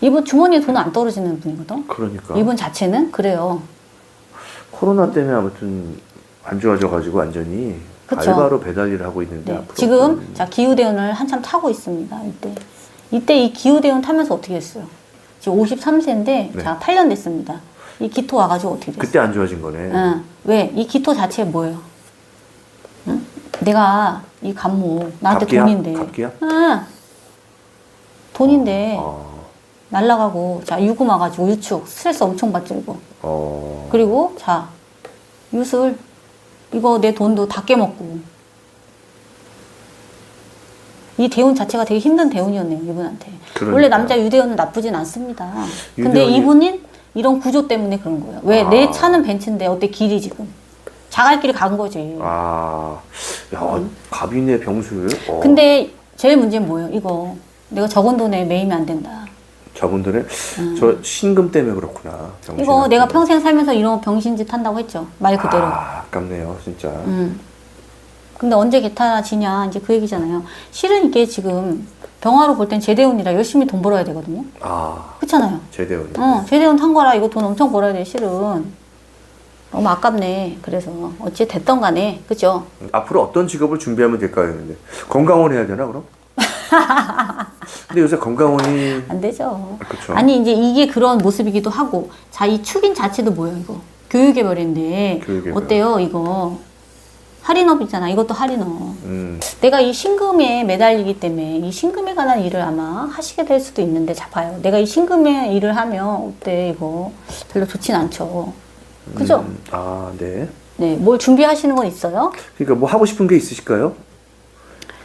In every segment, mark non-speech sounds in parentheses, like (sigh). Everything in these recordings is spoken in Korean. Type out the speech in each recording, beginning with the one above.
이분 주머니에 돈 안 떨어지는 분이거든. 그러니까 이분 자체는 그래요. 코로나 때문에 아무튼 안 좋아져가지고 완전히 그쵸. 알바로 배달 일을 하고 있는데 네. 앞으로 지금 음, 자 기후 대운을 한참 타고 있습니다. 이때 이때 이 기후 대운 타면서 어떻게 했어요? 지금 53세인데 네. 자 8년 됐습니다. 이 기토 와가지고 어떻게 됐어요? 그때 안 좋아진 거네. 응. 왜? 이 기토 자체 뭐예요? 응? 내가 이 간모 나한테 갑기야? 돈인데. 갑기야? 응. 돈인데 어, 날라가고 자 유금 와가지고 유축 스트레스 엄청 받죠 이거. 어, 그리고 자 유술. 이거 내 돈도 다 깨먹고. 이 대운 자체가 되게 힘든 대운이었네요 이분한테. 그러니까. 원래 남자 유대운은 나쁘진 않습니다. 근데 유대운이- 이분은 이런 구조 때문에 그런 거예요. 왜? 아. 내 차는 벤츠인데 어때? 길이 지금. 자갈 길이 간 거지. 아, 야, 갑이네 병술. 어, 근데 제일 문제는 뭐예요? 이거. 내가 적은 돈에 매이면 안 된다 저분들은 저 신금 때문에 그렇구나. 음. 이거 내가 평생 살면서 이런 병신짓 한다고 했죠 말 그대로 아, 아깝네요, 진짜. 음. 근데 언제 개타지냐 이제 그 얘기잖아요. 실은 이게 지금 병화로 볼 땐 제대운이라 열심히 돈 벌어야 되거든요. 아, 그렇잖아요. 제대원. 어, 제대운 탄 거라 이거 돈 엄청 벌어야 돼 실은. 너무 아깝네. 그래서 어찌 됐던 간에 그죠? 앞으로 어떤 직업을 준비하면 될까요? 근데 건강원 해야 되나 그럼? (laughs) 근데 요새 건강원이 안 되죠. 그쵸. 아니 이제 이게 그런 모습이기도 하고 자 이 축인 자체도 뭐예요 이거 교육개발인데 교육개발. 어때요 이거 할인업이잖아. 이것도 할인업. 음, 내가 이 신금에 매달리기 때문에 이 신금에 관한 일을 아마 하시게 될 수도 있는데 자 봐요. 내가 이 신금에 일을 하면 어때 이거 별로 좋진 않죠. 그죠? 음, 아, 네. 네, 뭘 준비하시는 건 있어요? 그러니까 뭐 하고 싶은 게 있으실까요?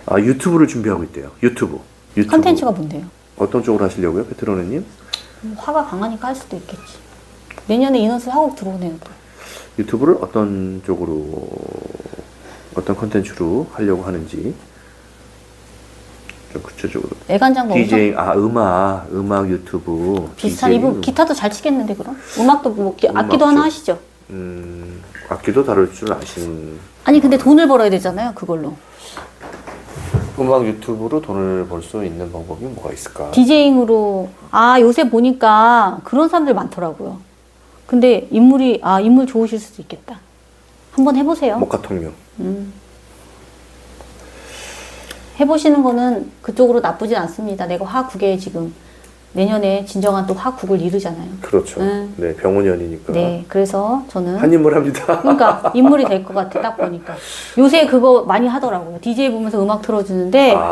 아, 유튜브를 준비하고 있대요. 유튜브. 유튜브. 컨텐츠가 뭔데요? 어떤 쪽으로 하시려고요, 페트로느님? 뭐 화가 강하니까 할 수도 있겠지. 내년에 인원수 하고 들어오네요. 또. 유튜브를 어떤 쪽으로 어떤 컨텐츠로 하려고 하는지 좀 구체적으로 애간장도 엄청 DJ 아 음악 음악 유튜브 비슷한 DJ, 이분 기타도 잘 치겠는데 그럼? 음악도 뭐 기- 악기도 하나 쪽. 하시죠? 음 악기도 다룰 줄 아시는 아니 근데 돈을 벌어야 되잖아요 그걸로. 음악 유튜브로 돈을 벌 수 있는 방법이 뭐가 있을까? 디제잉으로 아 요새 보니까 그런 사람들 많더라고요. 근데 인물이 아 인물 좋으실 수도 있겠다. 한번 해보세요. 목화통령 음. 해보시는 거는 그쪽으로 나쁘진 않습니다. 내가 화국에 지금 내년에 진정한 또 화국을 이루잖아요. 그렇죠. 음. 네 병원연이니까 네, 그래서 저는 한 인물 합니다. 그러니까 (laughs) 인물이 될 것 같아 딱 보니까 요새 그거 많이 하더라고요. DJ 보면서 음악 틀어주는데 아.